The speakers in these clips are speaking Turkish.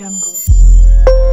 jungle.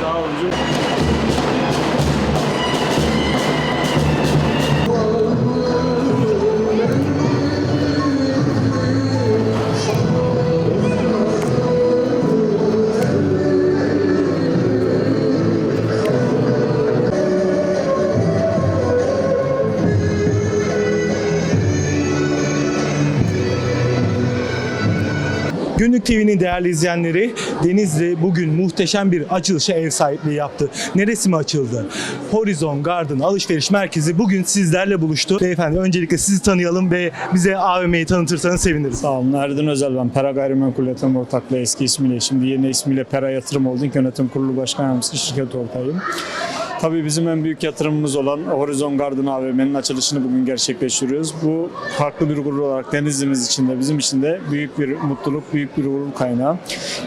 Sağ olun. Günlük TV'nin değerli izleyenleri Denizli bugün muhteşem bir açılışa ev sahipliği yaptı. Neresi mi açıldı? Horizon Garden Alışveriş Merkezi bugün sizlerle buluştu. Beyefendi öncelikle sizi tanıyalım ve bize AVM'yi tanıtırsanız seviniriz. Sağ olun. Erdin Özel ben. Pera Gayrimenkul Yatırım Ortaklığı eski ismiyle. Şimdi yeni ismiyle Pera Yatırım Holding Yönetim Kurulu Başkan Yardımcısı şirket ortağıyım. Tabii bizim en büyük yatırımımız olan Horizon Garden AVM'nin açılışını bugün gerçekleştiriyoruz. Bu farklı bir gurur olarak Denizli'miz için de bizim için de büyük bir mutluluk, büyük bir gurur kaynağı.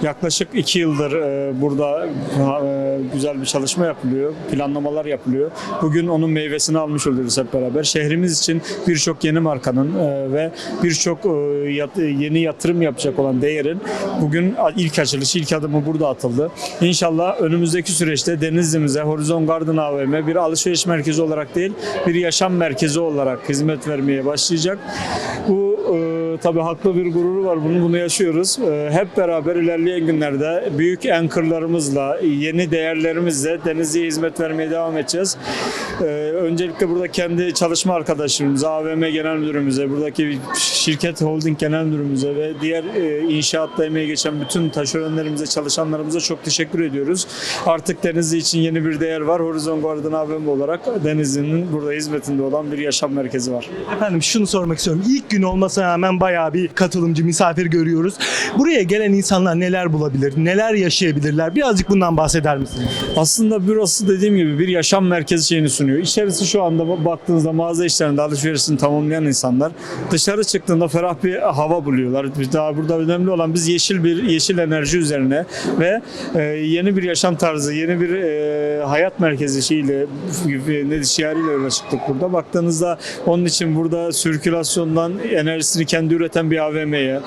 Yaklaşık iki yıldır e, burada e, güzel bir çalışma yapılıyor, planlamalar yapılıyor. Bugün onun meyvesini almış oluyoruz hep beraber. Şehrimiz için birçok yeni markanın e, ve birçok yeni yatırım yapacak olan değerin bugün ilk açılışı, ilk adımı burada atıldı. İnşallah önümüzdeki süreçte Denizli'mize Horizon Garden AVM bir alışveriş merkezi olarak değil, bir yaşam merkezi olarak hizmet vermeye başlayacak. Bu tabii haklı bir gururu var. Bunu bunu yaşıyoruz. E, hep beraber ilerleyen günlerde büyük anchorlarımızla, yeni değerlerimizle Denizli'ye hizmet vermeye devam edeceğiz. E, öncelikle burada kendi çalışma arkadaşlarımıza, AVM Genel Müdürümüze, buradaki şirket holding genel müdürümüze ve diğer e, inşaatta emeği geçen bütün taşeronlarımıza, çalışanlarımıza çok teşekkür ediyoruz. Artık Denizli için yeni bir değer var. Horizon Garden AVM olarak Denizli'nin burada hizmetinde olan bir yaşam merkezi var. Efendim şunu sormak istiyorum. İlk gün olmasına rağmen bayağı bir katılımcı, misafir görüyoruz. Buraya gelen insanlar neler bulabilir, neler yaşayabilirler? Birazcık bundan bahseder misiniz? Aslında burası dediğim gibi bir yaşam merkezi şeyini sunuyor. İçerisi şu anda baktığınızda mağaza işlerinde alışverişini tamamlayan insanlar dışarı çıktığında ferah bir hava buluyorlar. Daha burada önemli olan biz yeşil bir yeşil enerji üzerine ve e, yeni bir yaşam tarzı, yeni bir e, hayat merkezi şeyiyle ne şiarıyla yola çıktık burada. Baktığınızda onun için burada sirkülasyondan enerjisini kendi üreten bir AVM'ye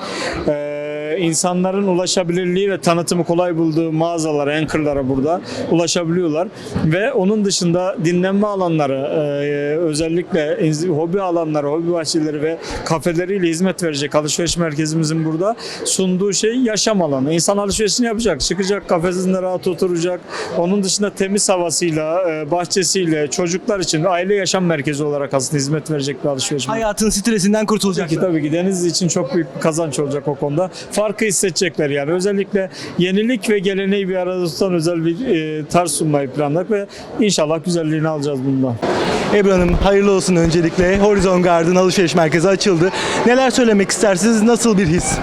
e, insanların ulaşabilirliği ve tanıtımı kolay bulduğu mağazalara, anchor'lara burada ulaşabiliyorlar. Ve onun dışında dinlenme alanları, e, özellikle hobi alanları, hobi bahçeleri ve kafeleriyle hizmet verecek alışveriş merkezimizin burada sunduğu şey yaşam alanı. İnsan alışverişini yapacak, çıkacak kafesinde rahat oturacak. Onun dışında temiz havasıyla, e, bahçesiyle, çocuklar için aile yaşam merkezi olarak aslında hizmet verecek bir alışveriş merkezi. Hayatın stresinden kurtulacak. Tabii ki tabii ki Denizli için çok büyük bir kazanç olacak o konuda. Farkı hissedecekler yani. Özellikle yenilik ve geleneği bir arada tutan özel bir e, tarz sunmayı planladık ve inşallah güzelliğini alacağız bundan. Ebru Hanım hayırlı olsun öncelikle. Horizon Garden alışveriş merkezi açıldı. Neler söylemek istersiniz? Nasıl bir his?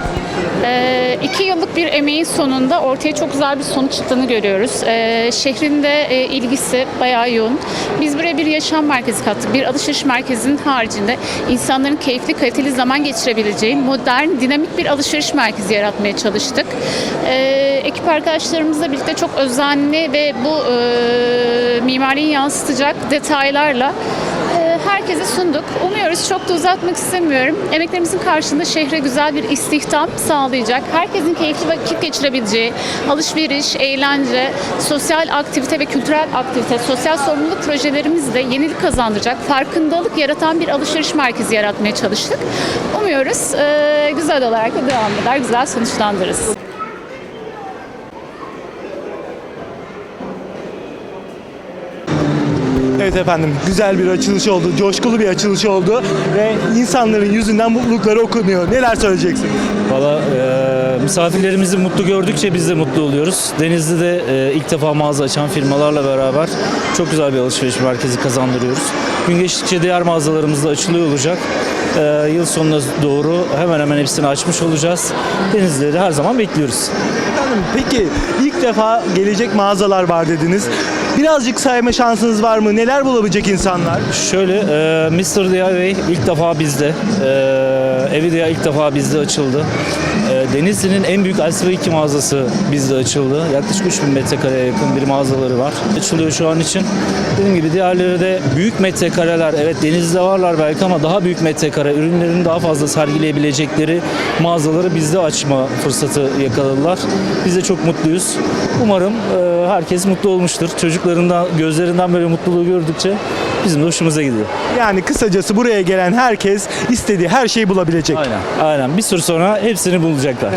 Ee, iki yıllık bir emeğin sonunda ortaya çok güzel bir sonuç çıktığını görüyoruz. Ee, şehrin de e, ilgisi bayağı yoğun. Biz buraya bir yaşam merkezi kattık. Bir alışveriş merkezinin haricinde insanların keyifli, kaliteli zaman geçirebileceği modern, dinamik bir alışveriş merkezi yaratmaya çalıştık. Ee, ekip arkadaşlarımızla birlikte çok özenli ve bu e, mimariyi yansıtacak detaylarla e, herkese sunduk. Umuyoruz çok da uzatmak istemiyorum. Emeklerimizin karşılığında şehre güzel bir istihdam sağlayacak. Herkesin keyifli vakit geçirebileceği alışveriş, eğlence, sosyal aktivite ve kültürel aktivite, sosyal sorumluluk projelerimiz de yenilik kazandıracak, farkındalık yaratan bir alışveriş merkezi yaratmaya çalıştık. Umuyoruz e, güzel olarak da devam eder, güzel sonuçlandırırız. Evet efendim güzel bir açılış oldu, coşkulu bir açılış oldu ve insanların yüzünden mutlulukları okunuyor. Neler söyleyeceksiniz? Valla e, misafirlerimizi mutlu gördükçe biz de mutlu oluyoruz. Denizli'de e, ilk defa mağaza açan firmalarla beraber çok güzel bir alışveriş merkezi kazandırıyoruz. Gün geçtikçe diğer mağazalarımız da açılıyor olacak. E, yıl sonuna doğru hemen hemen hepsini açmış olacağız. Denizli'de de her zaman bekliyoruz. Efendim peki ilk defa gelecek mağazalar var dediniz. Birazcık sayma şansınız var mı? Neler bulabilecek insanlar? Şöyle, e, Mr. DIY ilk defa bizde. E, Evidia ilk defa bizde açıldı. E, Denizli'nin en büyük LCV2 mağazası bizde açıldı. Yaklaşık 3000 metrekareye yakın bir mağazaları var. Açılıyor şu an için. Dediğim gibi diğerleri de büyük metrekareler. Evet Denizli'de varlar belki ama daha büyük metrekare, ürünlerini daha fazla sergileyebilecekleri mağazaları bizde açma fırsatı yakaladılar. Biz de çok mutluyuz. Umarım e, herkes mutlu olmuştur. Çocuklarından, gözlerinden böyle mutluluğu gördükçe bizim de hoşumuza gidiyor. Yani kısacası buraya gelen herkes istediği her şeyi bulabilecek. Aynen. Aynen. Bir süre sonra hepsini bulacaklar.